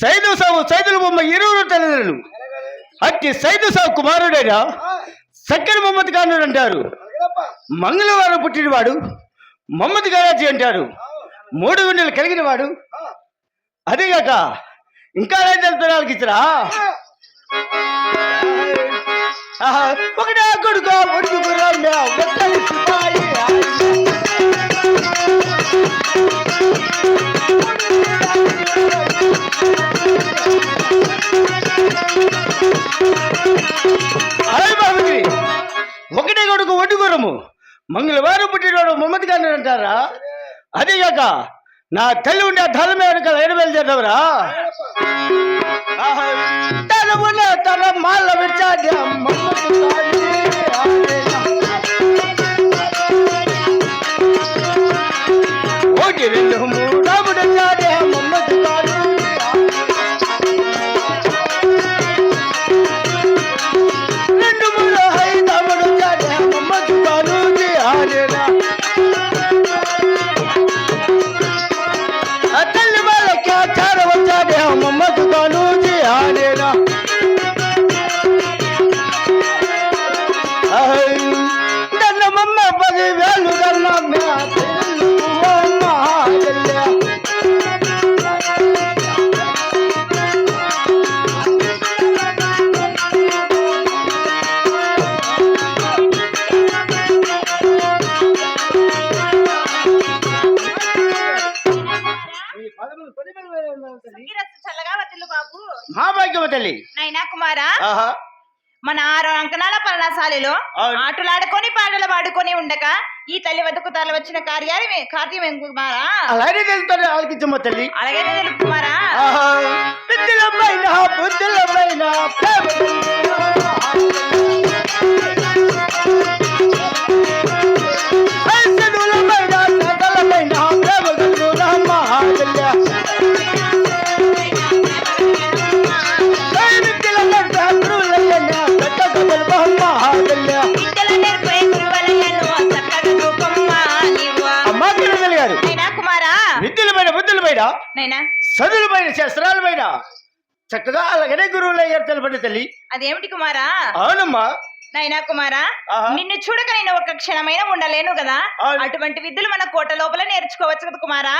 సైదు సాగు సైదుల బొమ్మ ఇరువురు తల్లిదండ్రులు. అట్టి సైదు సాగు కుమారుడైన సక్కర మమ్మద్ ఖానుడు అంటారు. మంగళవారం పుట్టినవాడు మమ్మద్ గారాజీ అంటారు. మూడు గుండెలు కలిగిన వాడు. అదేగాక ఇంకా ఏం తెలుపుతున్నారు ఇతరా ఒకటే కొడుకు ఒడుగురు ఒక్కరి సిపాయి ఒకటే కొడుకు ఒడ్డుగురము మంగళవారం పుట్టినవాడు మమ్మద్ గారిని అంటారా అదేగాక నా తల్లి ఉండే తల మీద ఎడబెల్ చేద్దాంరా తల ఉన్న తల మాల విచ్చాడు మన ఆరు అంకణాల పర్ణశాలలో అవును. ఆటలాడుకొని పాటలు పాడుకొని ఉండగా ఈ తల్లి వద్దకు తల వచ్చిన కార్యాలు కార్యం కుమారా? అలాగే తెలుస్తుంది ఆలకించమ్మ తల్లి. అలాగే తెలుపు కుమారా? ఆహా. పైన చదువుల పైన శస్త్రాల పైన చక్కగా అలాగనే గురువులు అయ్యారు తెలపండి తల్లి. అదేమిటి కుమారా? అవునమ్మా. నైనా కుమారా. నిన్ను చూడక నేను ఒక క్షణమైనా ఉండలేను కదా. అటువంటి విద్యలు మన కోట లోపల నేర్చుకోవచ్చు కదా కుమారా?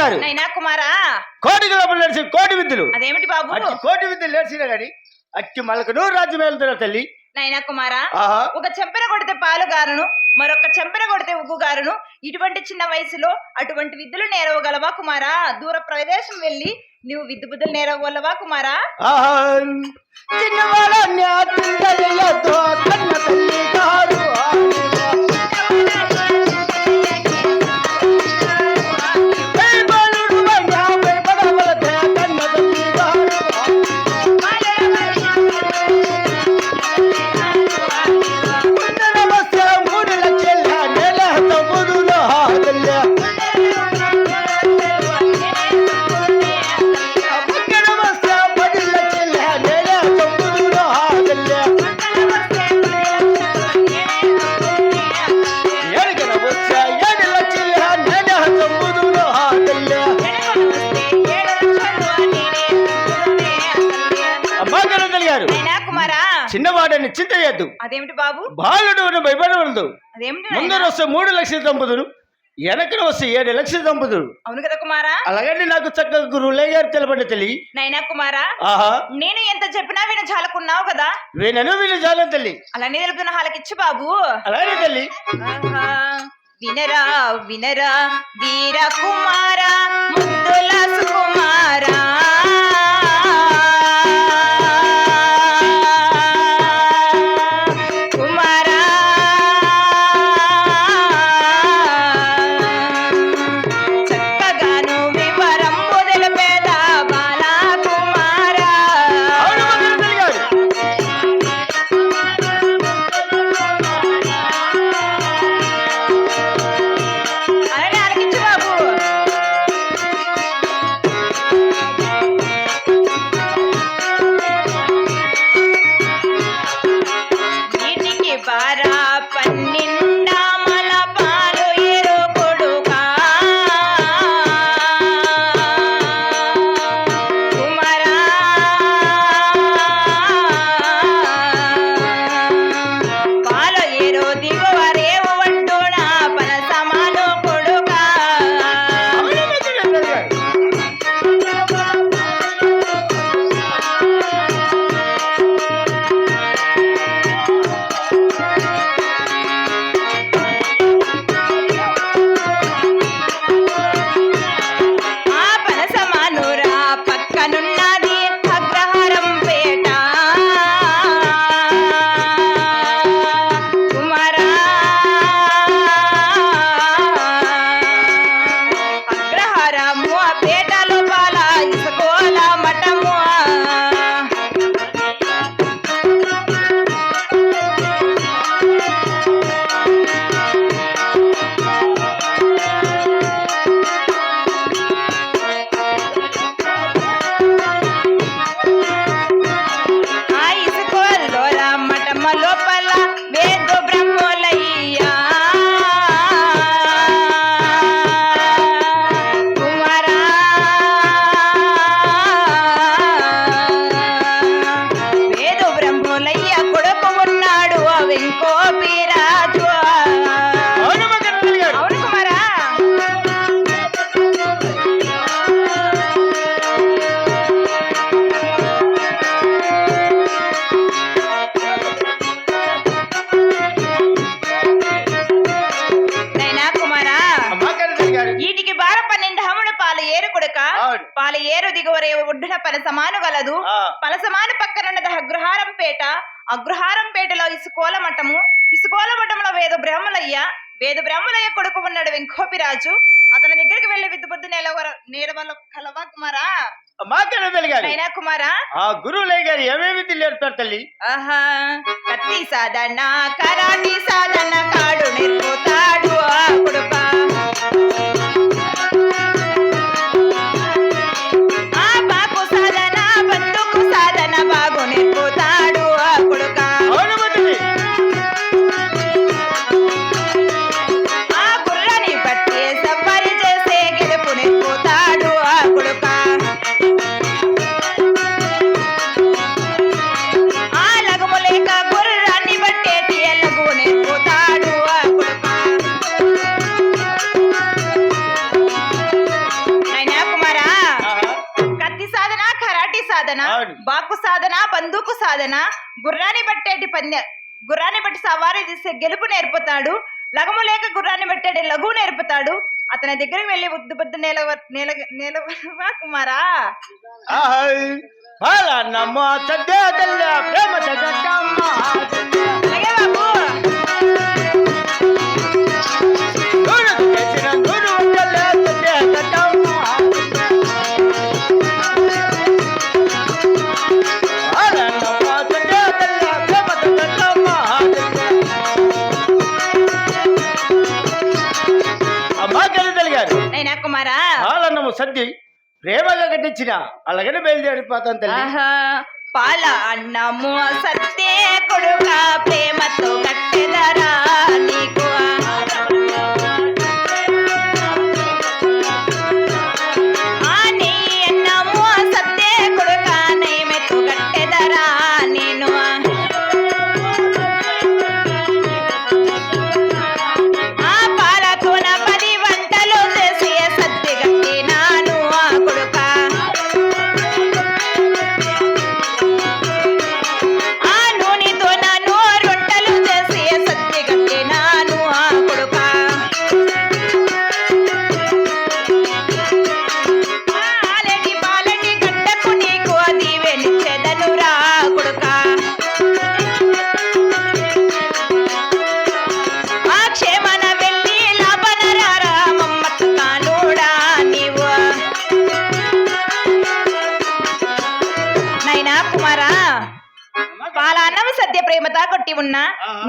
గారు. నైనా కుమారా? కోటికి లోపల నేర్చిన కోటి విద్యలు అదేమిటి బాబు? కోటి విద్యలు నేర్చినా గాని అట్టి మలకను రాజ్యం వెళ్తున్నా తల్లి. నైనా కుమారా ఒక చెంపెన కొడితే పాలు గారును మరొక చెంపెన కొడితే ఉగ్గు గారును ఇటువంటి చిన్న వయసులో అటువంటి విద్యలు నేరవగలవా కుమారా? దూర ప్రదేశం వెళ్ళి నువ్వు విద్య బుద్ధులు నేరవగలవా కుమారా? చేయద్దు. అదేమిటి బాబు? బాలుడు భయపడవలదు అదేమిటి ముందర? వస్తే మూడు లక్షల దంపతులు వెనకన వస్తే ఏడు లక్షల దంపతులు. అవును కదా కుమారా? అలాగని నాకు చక్కగా గురువులే గారు తెలపండి తల్లి. నైనా కుమారా ఆహా. నేను ఎంత చెప్పినా విన చాలకున్నావు కదా? వీణను వీళ్ళు చాలా తల్లి. అలానే తెలుపుతున్న హాలకిచ్చు బాబు. అలాగే తల్లి. వినరా వినరా వీర కుమార ముద్దుల సుకుమారా. దిగువరే ఒడ్డున పనసమాను గలదు. ఆ. పనసమాను పక్కనున్నది అగ్రహారం పేట అగ్రహారం పేటలో ఇసుకోల మఠము. ఇసుకోల మఠంలో వేద బ్రహ్మలయ్య వేద బ్రహ్మలయ్య కొడుకు ఉన్నాడు వెంకోపిరాజు. అతని దగ్గరికి వెళ్ళి విద్దుబుద్ధి నేలవర నేలవల కలవా కుమారా? మాకేనా తెలియాలి? నైనా కుమారా? ఆ గురువులయ్య గారు ఏమేమి నేర్పుతారు తల్లి? ఆహా కత్తి సాధన కరాటి సాధన కాడు నేర్పుతాడు ఆ బాకు సాధన బందూకు సాధన గుర్రాన్ని బట్టేటి పందె గుర్రాన్ని బట్టి సవారీ చేసే గెలుపు నేర్పుతాడు లగము లేక గుర్రాన్ని బట్టేటి లఘు నేర్పుతాడు. అతని దగ్గరికి వెళ్ళి బుద్ధి బుద్ధి నేల నేల నేల కుమారా? ప్రేమ సద్ది ప్రేమగా కట్టించిన అలాగనే బయలుదేరిపోతాను తల్లి. పాల అన్నము సత్తే కొడుక ప్రేమతో కట్టెదరా నీకు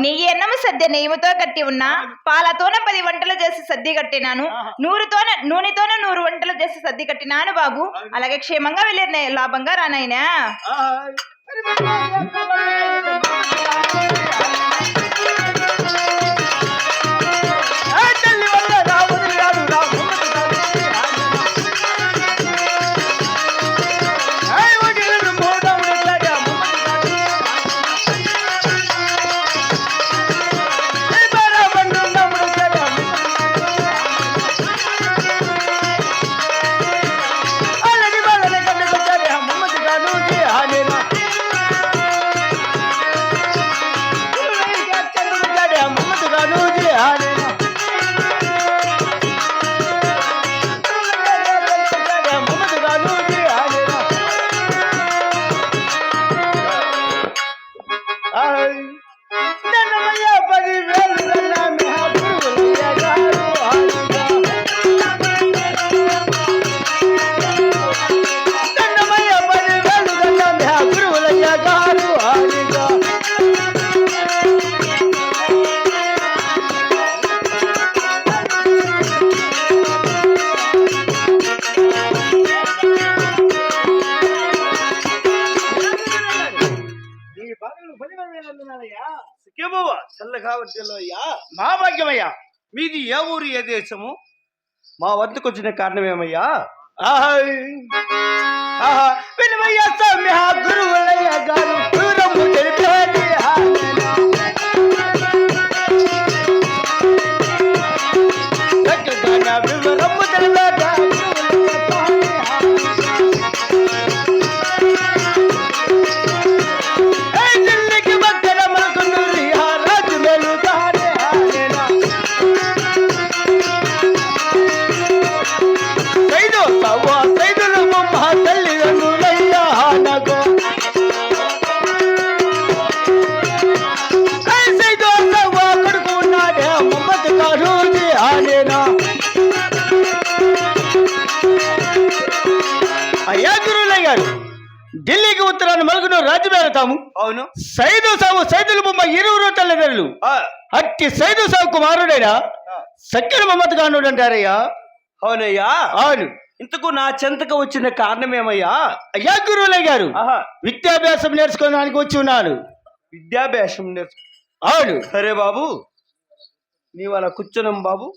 నెయ్యి అన్నము సద్య నెయ్యితో కట్టి ఉన్నా పాలతోన పది వంటలు చేసి సద్ది కట్టినాను నూరుతోన నూనెతోన నూరు వంటలు చేసి సద్ది కట్టినాను బాబు. అలాగే క్షేమంగా వెళ్ళి నే- లాభంగా రానైనా చల్లగా వచ్చేలోయ్యా మా భాగ్యమయ్యా. మీది ఏ ఊరు ఏ దేశము? మా వద్దకు వచ్చిన కారణమేమయ్యా? ఆహై. ఆహా. సౌమ్య గురువులయ్య ఉత్తరాన్ని మలుగును రాజ్యం వెళతాము అవును. సైదు సాగు సైదుల బొమ్మ ఇరువురు తల్లిదండ్రులు అట్టి సైదు సాగు కుమారుడైనా ఆ. సక్కెర మమ్మత్ కానుడు అంటారయ్యా. అవునయ్యా. అవును. ఇంతకు నా చెంతకు వచ్చిన కారణమేమయ్యా? అయ్యా గురువులయ్య గారు విద్యాభ్యాసం నేర్చుకోవడానికి వచ్చి ఉన్నాను. విద్యాభ్యాసం నేర్చు అవును. సరే బాబు నీవు అలా కూర్చున్నాం బాబు.